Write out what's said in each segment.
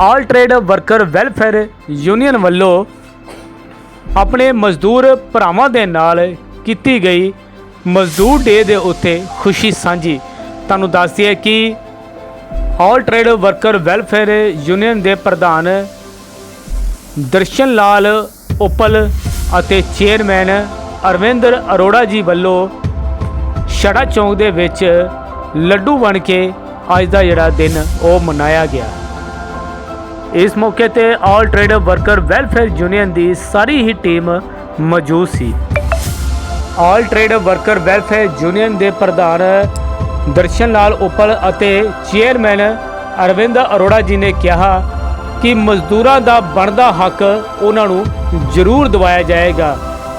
All trade worker welfare union ਵੱਲੋਂ ਆਪਣੇ ਮਜ਼ਦੂਰ ਭਰਾਵਾਂ ਦੇ ਨਾਲ ਕੀਤੀ ਗਈ ਮਜ਼ਦੂਰ ਡੇ ਦੇ ਉੱਤੇ ਖੁਸ਼ੀ ਸਾਂਝੀ। ਤੁਹਾਨੂੰ ਦੱਸਦੀ ਹੈ ਕਿ all trade worker welfare union ਦੇ ਪ੍ਰਧਾਨ ਦਰਸ਼ਨ ਲਾਲ ਉਪਲ ਅਤੇ ਚੇਅਰਮੈਨ ਅਰਵਿੰਦਰ ਅਰੋੜਾ ਜੀ ਵੱਲੋਂ ਛੜਾ ਚੌਂਕ ਦੇ ਵਿੱਚ ਲੱਡੂ ਬਣ ਕੇ ਅੱਜ ਦਾ ਜਿਹੜਾ ਦਿਨ ਉਹ ਮਨਾਇਆ ਗਿਆ। ਇਸ ਮੌਕੇ ਤੇ all trade worker welfare union ਦੀ ਸਾਰੀ ਹੀ ਟੀਮ ਮੌਜੂਦ ਸੀ। All trade worker welfare union ਦੇ ਪ੍ਰਧਾਨ ਦਰਸ਼ਨ ਲਾਲ ਉਪਲ ਅਤੇ ਚੇਅਰਮੈਨ ਅਰਵਿੰਦ ਅਰੋੜਾ ਜੀ ਨੇ ਕਿਹਾ ਕਿ ਮਜ਼ਦੂਰਾਂ ਦਾ ਬਣਦਾ ਹੱਕ ਉਹਨਾਂ ਨੂੰ ਜ਼ਰੂਰ ਦਿਵਾਇਆ ਜਾਏਗਾ।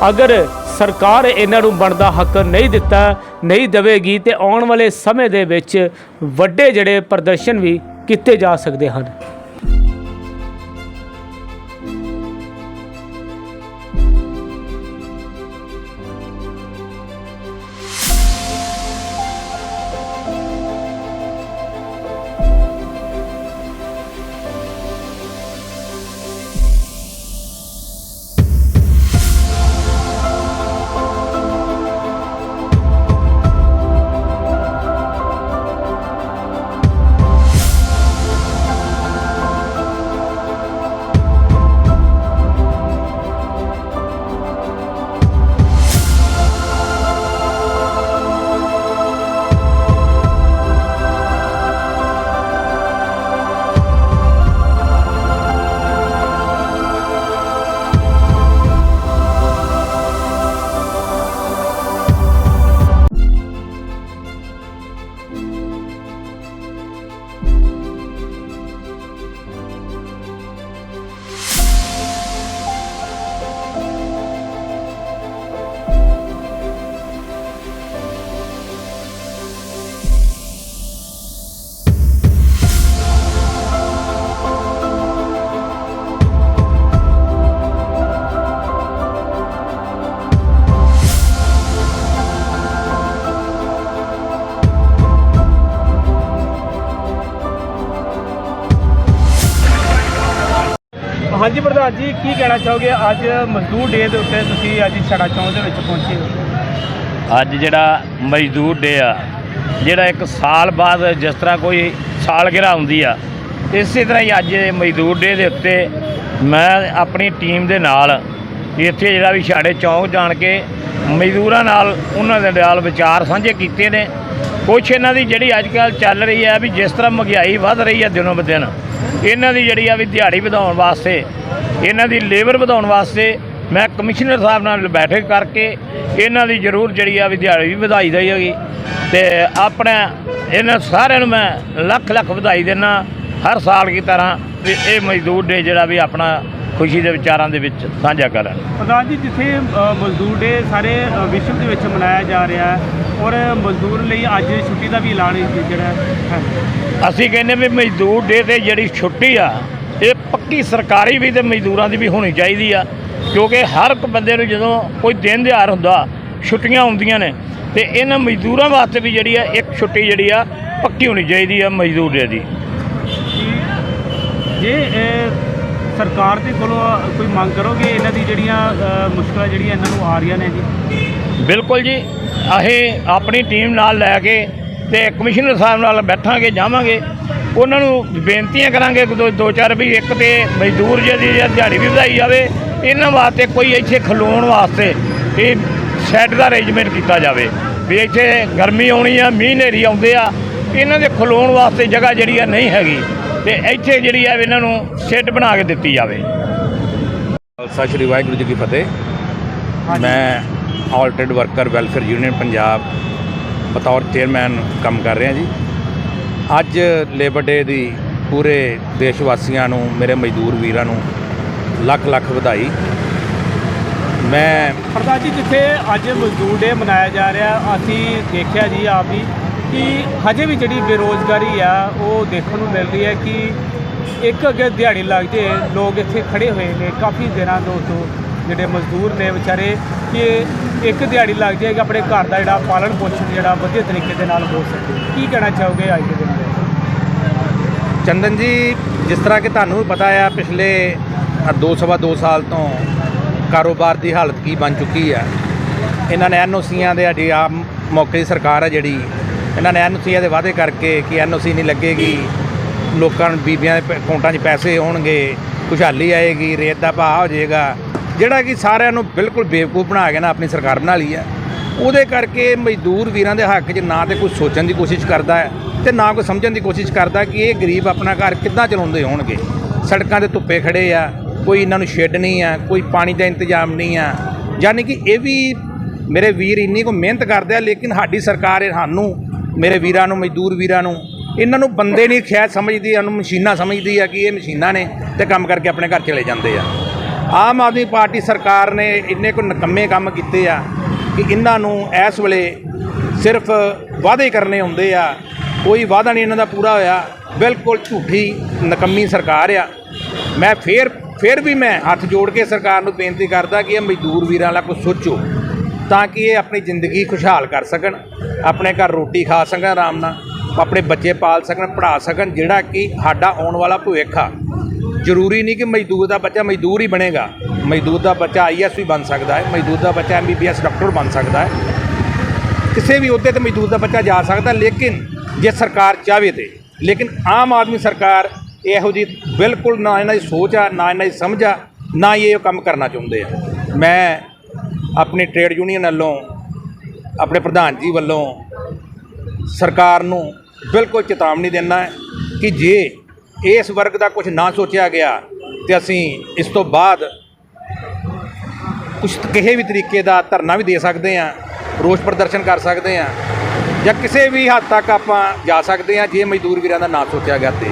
ਅਗਰ ਸਰਕਾਰ ਇਹਨਾਂ ਨੂੰ ਬਣਦਾ ਹੱਕ ਨਹੀਂ ਦਿੱਤਾ, ਨਹੀਂ ਦੇਵੇਗੀ, ਤੇ ਆਉਣ ਵਾਲੇ ਸਮੇਂ ਦੇ ਵਿੱਚ ਵੱਡੇ ਜਿਹੜੇ ਪ੍ਰਦਰਸ਼ਨ ਵੀ ਕੀਤੇ ਜਾ ਸਕਦੇ ਹਨ। ਹਾਂਜੀ ਪ੍ਰਧਾਨ ਜੀ, ਕੀ ਕਹਿਣਾ ਚਾਹੋਗੇ? ਅੱਜ ਮਜ਼ਦੂਰ ਡੇ ਦੇ ਉੱਤੇ ਤੁਸੀਂ ਅੱਜ ਛੜਾ ਚੌਂਕ ਦੇ ਵਿੱਚ ਪਹੁੰਚੇ ਹੋ। ਅੱਜ ਜਿਹੜਾ ਮਜ਼ਦੂਰ ਡੇ ਆ, ਜਿਹੜਾ ਇੱਕ ਸਾਲ ਬਾਅਦ ਜਿਸ ਤਰ੍ਹਾਂ ਕੋਈ ਸਾਲਗਿਰਾ ਹੁੰਦੀ ਆ, ਇਸੇ ਤਰ੍ਹਾਂ ਹੀ ਅੱਜ ਮਜ਼ਦੂਰ ਡੇ ਦੇ ਉੱਤੇ ਮੈਂ ਆਪਣੀ ਟੀਮ ਦੇ ਨਾਲ ਇੱਥੇ ਜਿਹੜਾ ਵੀ ਛਾੜੇ ਚੌਂਕ ਜਾਣ ਕੇ ਮਜ਼ਦੂਰਾਂ ਨਾਲ ਉਹਨਾਂ ਦੇ ਨਾਲ ਵਿਚਾਰ ਸਾਂਝੇ ਕੀਤੇ ਨੇ। ਕੁਛ ਇਹਨਾਂ ਦੀ ਜਿਹੜੀ ਅੱਜ ਕੱਲ੍ਹ ਚੱਲ ਰਹੀ ਹੈ ਵੀ ਜਿਸ ਤਰ੍ਹਾਂ ਮਹਿੰਗਾਈ ਵੱਧ ਰਹੀ ਹੈ ਦਿਨੋਂ ਦਿਨ ਇਹਨਾਂ ਦੀ ਜਿਹੜੀ ਆ ਵੀ ਦਿਹਾੜੀ ਵਧਾਉਣ ਵਾਸਤੇ, ਇਹਨਾਂ ਦੀ ਲੇਬਰ ਵਧਾਉਣ ਵਾਸਤੇ ਮੈਂ ਕਮਿਸ਼ਨਰ ਸਾਹਿਬ ਨਾਲ ਬੈਠਕ ਕਰਕੇ ਇਹਨਾਂ ਦੀ ਜ਼ਰੂਰ ਜਿਹੜੀ ਆ ਵੀ ਦਿਹਾੜੀ ਵੀ ਵਧਾਈ ਦੀ ਹੈਗੀ ਤੇ ਆਪਣੇ ਇਹਨਾਂ ਸਾਰਿਆਂ ਨੂੰ ਮੈਂ ਲੱਖ ਲੱਖ ਵਧਾਈ ਦਿੰਦਾ, ਹਰ ਸਾਲ ਦੀ ਤਰ੍ਹਾਂ ਵੀ ਇਹ ਮਜ਼ਦੂਰ ਡੇ ਜਿਹੜਾ ਵੀ ਆਪਣਾ ਖੁਸ਼ੀ ਦੇ ਵਿਚਾਰਾਂ ਦੇ ਵਿੱਚ ਸਾਂਝਾ ਕਰਨ ਪ੍ਰਧਾਨ ਜੀ ਜਿੱਥੇ ਮਜ਼ਦੂਰ ਡੇ ਸਾਰੇ ਵਿਸ਼ਵ ਦੇ ਵਿੱਚ ਮਨਾਇਆ ਜਾ ਰਿਹਾ ਹੈ ਔਰ ਮਜ਼ਦੂਰ ਲਈ ਅੱਜ ਛੁੱਟੀ ਦਾ ਵੀ ਐਲਾਨ ਜਿਹੜਾ ਹੈ। ਅਸੀਂ ਕਹਿੰਦੇ ਵੀ ਮਜ਼ਦੂਰ ਡੇ ਤੇ ਜਿਹੜੀ ਛੁੱਟੀ ਆ ਇਹ ਪੱਕੀ ਸਰਕਾਰੀ ਵੀ ਤੇ ਮਜ਼ਦੂਰਾਂ ਦੀ ਵੀ ਹੋਣੀ ਚਾਹੀਦੀ ਆ ਕਿਉਂਕਿ ਹਰ ਇੱਕ ਬੰਦੇ ਨੂੰ ਜਦੋਂ ਕੋਈ ਦਿਨ ਦਿਹਾੜ ਹੁੰਦਾ ਛੁੱਟੀਆਂ ਹੁੰਦੀਆਂ ਨੇ ਤੇ ਇਹਨਾਂ ਮਜ਼ਦੂਰਾਂ ਵਾਸਤੇ ਵੀ ਜਿਹੜੀ ਆ ਇੱਕ ਛੁੱਟੀ ਜਿਹੜੀ ਆ ਪੱਕੀ ਹੋਣੀ ਚਾਹੀਦੀ ਆ ਮਜ਼ਦੂਰ ਡੇ ਦੀ। ਜੇ ਇਹ ਸਰਕਾਰ ਦੇ ਕੋਲੋਂ ਕੋਈ ਮੰਗ ਕਰੋਗੇ ਇਹਨਾਂ ਦੀ ਜਿਹੜੀਆਂ ਅ, ਮੁਸ਼ਕਲਾਂ ਜਿਹੜੀਆਂ ਇਹਨਾਂ ਨੂੰ ਆ ਰਹੀਆਂ ਨੇ ਜੀ? ਬਿਲਕੁਲ ਜੀ। ਅਸੀਂ ਆਪਣੀ ਟੀਮ ਨਾਲ ਲੈ ਕੇ ਤੇ ਕਮਿਸ਼ਨਰ ਸਾਹਿਬ ਨਾਲ ਬੈਠਾਂਗੇ ਜਾਵਾਂਗੇ। ਉਹਨਾਂ ਨੂੰ ਬੇਨਤੀਆਂ ਕਰਾਂਗੇ ਕਿ ਦੋ ਦੋ ਚਾਰ ਵੀ ਇੱਕ ਤੇ ਮਜ਼ਦੂਰ ਜਿਹਦੀ ਦਿਹਾੜੀ ਵੀ ਵਧਾਈ ਜਾਵੇ ਇਹਨਾਂ ਵਾਸਤੇ ਕੋਈ ਇੱਥੇ ਖਲੋਣ ਵਾਸਤੇ ਇਹ ਸ਼ੈੱਡ ਦਾ ਅਰੇਂਜਮੈਂਟ ਕੀਤਾ ਜਾਵੇ ਵੀ ਇੱਥੇ ਗਰਮੀ ਆਉਣੀ ਆ ਮੀਂਹ ਹਨੇਰੀ ਆਉਂਦੇ ਆ। ਇਹਨਾਂ ਦੇ ਖਲੋਣ ਵਾਸਤੇ ਜਗ੍ਹਾ ਜਿਹੜੀ ਆ ਨਹੀਂ ਹੈਗੀ। ਤੇ ਇੱਥੇ ਜਿਹੜੀ ਵੀ ਇਹਨਾਂ ਨੂੰ ਸ਼ੈੱਡ ਬਣਾ ਕੇ ਦਿੱਤੀ ਜਾਵੇ। ਖਾਲਸਾ ਸ਼੍ਰੀ ਵਾਹਿਗੁਰੂ ਜੀ ਕੀ ਫਤਿਹ। ਮੈਂ all trade worker welfare union Punjab ਬਤੌਰ ਚੇਅਰਮੈਨ ਕੰਮ ਕਰ ਰਿਹਾ ਜੀ। ਅੱਜ ਲੇਬਰ ਡੇ ਦੀ ਪੂਰੇ ਦੇਸ਼ ਵਾਸੀਆਂ ਨੂੰ ਮੇਰੇ ਮਜ਼ਦੂਰ ਵੀਰਾਂ ਨੂੰ ਲੱਖ ਲੱਖ ਵਧਾਈ। ਮੈਂ ਪ੍ਰਧਾਨ ਜੀ ਜਿੱਥੇ ਅੱਜ ਮਜ਼ਦੂਰ ਡੇ ਮਨਾਇਆ ਜਾ ਰਿਹਾ ਅਸੀਂ ਦੇਖਿਆ ਜੀ ਆਪ ਵੀ ਕਿ ਹਜੇ ਵੀ ਜਿਹੜੀ ਬੇਰੋਜ਼ਗਾਰੀ ਆ ਉਹ ਦੇਖਣ ਨੂੰ ਮਿਲ ਰਹੀ ਹੈ ਕਿ ਇੱਕ ਅੱਗੇ ਦਿਹਾੜੀ ਲੱਗ ਜੇ ਲੋਕ ਇੱਥੇ ਖੜੇ ਹੋਏ ਨੇ। ਕਾਫੀ ਦਿਨਾਂ ਤੋਂ ਤੋਂ ਜਿਹੜੇ ਮਜ਼ਦੂਰ ਨੇ ਵਿਚਾਰੇ ਕਿ ਇੱਕ ਦਿਹਾੜੀ ਲੱਗ ਜਾਏਗਾ ਆਪਣੇ ਘਰ ਦਾ ਜਿਹੜਾ ਪਾਲਣ ਪੋਸ਼ਣ ਜਿਹੜਾ ਵਧੀਆ ਤਰੀਕੇ ਦੇ ਨਾਲ ਹੋ ਸਕੇ। ਕੀ ਕਹਿਣਾ ਚਾਹੋਗੇ ਅੱਜ ਦੇ ਦਿਨ ਚੰਦਨ ਜੀ ਜਿਸ ਤਰ੍ਹਾਂ ਕਿ ਤੁਹਾਨੂੰ ਵੀ ਪਤਾ ਆ ਪਿਛਲੇ ਅ, ਦੋ ਸਵਾ ਦੋ ਸਾਲ ਤੋਂ ਕਾਰੋਬਾਰ ਦੀ ਹਾਲਤ ਕੀ ਬਣ ਚੁੱਕੀ ਆ। ਇਹਨਾਂ ਨੇ ਐਨਓਸੀਆਂ ਦੇ ਅਜੀ ਆਮ ਮੌਕੇ ਦੀ ਸਰਕਾਰ ਆ ਜਿਹੜੀ ਇਹਨਾਂ ਨੇ ਐਨਓਸੀਆਂ ਦੇ ਵਾਅਦੇ ਕਰਕੇ ਕਿ ਐਨਓਸੀ ਨਹੀਂ ਲੱਗੇਗੀ, ਲੋਕਾਂ ਨੂੰ ਬੀਬੀਆਂ ਦੇ ਅਕਾਊਂਟਾਂ 'ਚ ਪੈਸੇ ਹੋਣਗੇ, ਖੁਸ਼ਹਾਲੀ ਆਏਗੀ, ਰੇਤ ਦਾ ਭਾਅ ਹੋ ਜਾਏਗਾ। ਜਿਹੜਾ ਕਿ ਸਾਰਿਆਂ ਨੂੰ ਬਿਲਕੁਲ ਬੇਵਕੂਫ ਬਣਾ ਕੇ ਨਾ ਆਪਣੀ ਸਰਕਾਰ ਬਣਾ ਲਈ ਹੈ। ਉਹਦੇ ਕਰਕੇ ਮਜ਼ਦੂਰ ਵੀਰਾਂ ਦੇ ਹੱਕ 'ਚ ਨਾ ਤੇ ਕੁਝ ਸੋਚਣ ਦੀ ਕੋਸ਼ਿਸ਼ ਕਰਦਾ ਹੈ ਤੇ ਨਾ ਕੋਈ ਸਮਝਣ ਦੀ ਕੋਸ਼ਿਸ਼ ਕਰਦਾ ਕਿ ਇਹ ਗਰੀਬ ਆਪਣਾ ਘਰ ਕਿੱਦਾਂ ਚਲਾਉਂਦੇ ਹੋਣਗੇ। ਸੜਕਾਂ ਦੇ ਧੁੱਪੇ ਖੜੇ ਆ, ਕੋਈ ਇਹਨਾਂ ਨੂੰ ਸ਼ੈੱਡ ਨਹੀਂ ਆ, ਕੋਈ ਪਾਣੀ ਦਾ ਇੰਤਜ਼ਾਮ ਨਹੀਂ ਆ। ਯਾਨੀ ਕਿ ਇਹ ਵੀ ਮੇਰੇ ਵੀਰ ਇੰਨੀ ਕੋ ਮਿਹਨਤ ਕਰਦੇ ਆ, ਲੇਕਿਨ ਸਾਡੀ ਸਰਕਾਰ ਸਾਨੂੰ ਮੇਰੇ ਵੀਰਾਂ ਨੂੰ, ਮਜ਼ਦੂਰ ਵੀਰਾਂ ਨੂੰ, ਇਹਨਾਂ ਨੂੰ ਬੰਦੇ ਨਹੀਂ ਖੈਰ ਸਮਝਦੀ, ਇਹਨਾਂ ਮਸ਼ੀਨਾਂ ਸਮਝਦੀ ਆ ਕਿ ਇਹ ਮਸ਼ੀਨਾਂ ਨੇ ਤੇ ਕੰਮ ਕਰਕੇ ਆਪਣੇ ਘਰ ਚਲੇ ਜਾਂਦੇ ਆ। ਆਮ ਆਦਮੀ ਪਾਰਟੀ ਸਰਕਾਰ ਨੇ ਇੰਨੇ ਕੋ ਨਕੰਮੇ ਕੰਮ ਕੀਤੇ ਆ ਕਿ ਇਹਨਾਂ ਨੂੰ ਇਸ ਵੇਲੇ ਸਿਰਫ ਵਾਅਦੇ ਕਰਨੇ ਹੁੰਦੇ ਆ, ਕੋਈ ਵਾਅਦਾ ਨਹੀਂ ਇਹਨਾਂ ਦਾ ਪੂਰਾ ਹੋਇਆ, ਬਿਲਕੁਲ ਝੂਠੀ ਨਕੰਮੀ ਸਰਕਾਰ ਆ। ਮੈਂ ਫੇਰ ਫੇਰ ਵੀ ਮੈਂ ਹੱਥ ਜੋੜ ਕੇ ਸਰਕਾਰ ਨੂੰ ਬੇਨਤੀ ਕਰਦਾ ਕਿ ਇਹ ਮਜ਼ਦੂਰ ਵੀਰਾਂ ਲਈ ਕੁਝ ਸੋਚੋ। ਤਾਂ ਕਿ ਇਹ ਆਪਣੀ ਜ਼ਿੰਦਗੀ ਖੁਸ਼ਹਾਲ ਕਰ ਸਕਣ, ਆਪਣੇ ਘਰ ਰੋਟੀ ਖਾ ਸਕਣ ਆਰਾਮ ਨਾਲ, ਆਪਣੇ ਬੱਚੇ ਪਾਲ ਸਕਣ, ਪੜ੍ਹਾ ਸਕਣ, ਜਿਹੜਾ ਕਿ ਸਾਡਾ ਆਉਣ ਵਾਲਾ ਭਵਿੱਖ ਆ। ਜ਼ਰੂਰੀ ਨਹੀਂ ਕਿ ਮਜ਼ਦੂਰ ਦਾ ਬੱਚਾ ਮਜ਼ਦੂਰ ਹੀ ਬਣੇਗਾ। ਮਜ਼ਦੂਰ ਦਾ ਬੱਚਾ ਆਈਐਸ ਵੀ ਬਣ ਸਕਦਾ ਹੈ, ਮਜ਼ਦੂਰ ਦਾ ਬੱਚਾ ਐਮਬੀਬੀਐਸ ਡਾਕਟਰ ਬਣ ਸਕਦਾ ਹੈ। ਕਿਸੇ ਵੀ ਅਹੁਦੇ ਤੇ ਮਜ਼ਦੂਰ ਦਾ ਬੱਚਾ ਜਾ ਸਕਦਾ, ਲੇਕਿਨ ਜੇ ਸਰਕਾਰ ਚਾਹਵੇ ਤੇ। ਲੇਕਿਨ ਆਮ ਆਦਮੀ ਸਰਕਾਰ ਇਹੋ ਜੀ ਬਿਲਕੁਲ ਨਾ ਇਹਨਾਂ ਦੀ ਸੋਚ ਆ, ਨਾ ਇਹਨਾਂ ਦੀ ਸਮਝ ਆ, ਨਾ ਹੀ ਇਹ ਕੰਮ ਕਰਨਾ ਚਾਹੁੰਦੇ ਆ। ਮੈਂ ਆਪਣੀ ਟ੍ਰੇਡ ਯੂਨੀਅਨ ਵੱਲੋਂ, ਆਪਣੇ ਪ੍ਰਧਾਨ ਜੀ ਵੱਲੋਂ ਸਰਕਾਰ ਨੂੰ ਬਿਲਕੁਲ ਚੇਤਾਵਨੀ ਦੇਣਾ ਹੈ ਕਿ ਜੇ ਇਸ ਵਰਗ ਦਾ ਕੁਝ ਨਾ ਸੋਚਿਆ ਗਿਆ ਤੇ ਅਸੀਂ ਇਸ ਤੋਂ ਬਾਅਦ ਕੁਛ ਕਿਸੇ ਵੀ ਤਰੀਕੇ ਦਾ ਧਰਨਾ ਵੀ ਦੇ ਸਕਦੇ ਆ ਰੋਸ ਪ੍ਰਦਰਸ਼ਨ ਕਰ ਸਕਦੇ ਆ ਜਾਂ ਕਿਸੇ ਵੀ ਹੱਦ ਤੱਕ ਆਪਾਂ ਜਾ ਸਕਦੇ ਆ ਜੇ ਮਜ਼ਦੂਰ ਵੀਰਾਂ ਦਾ ਨਾ ਸੋਚਿਆ ਗਿਆ ਤੇ।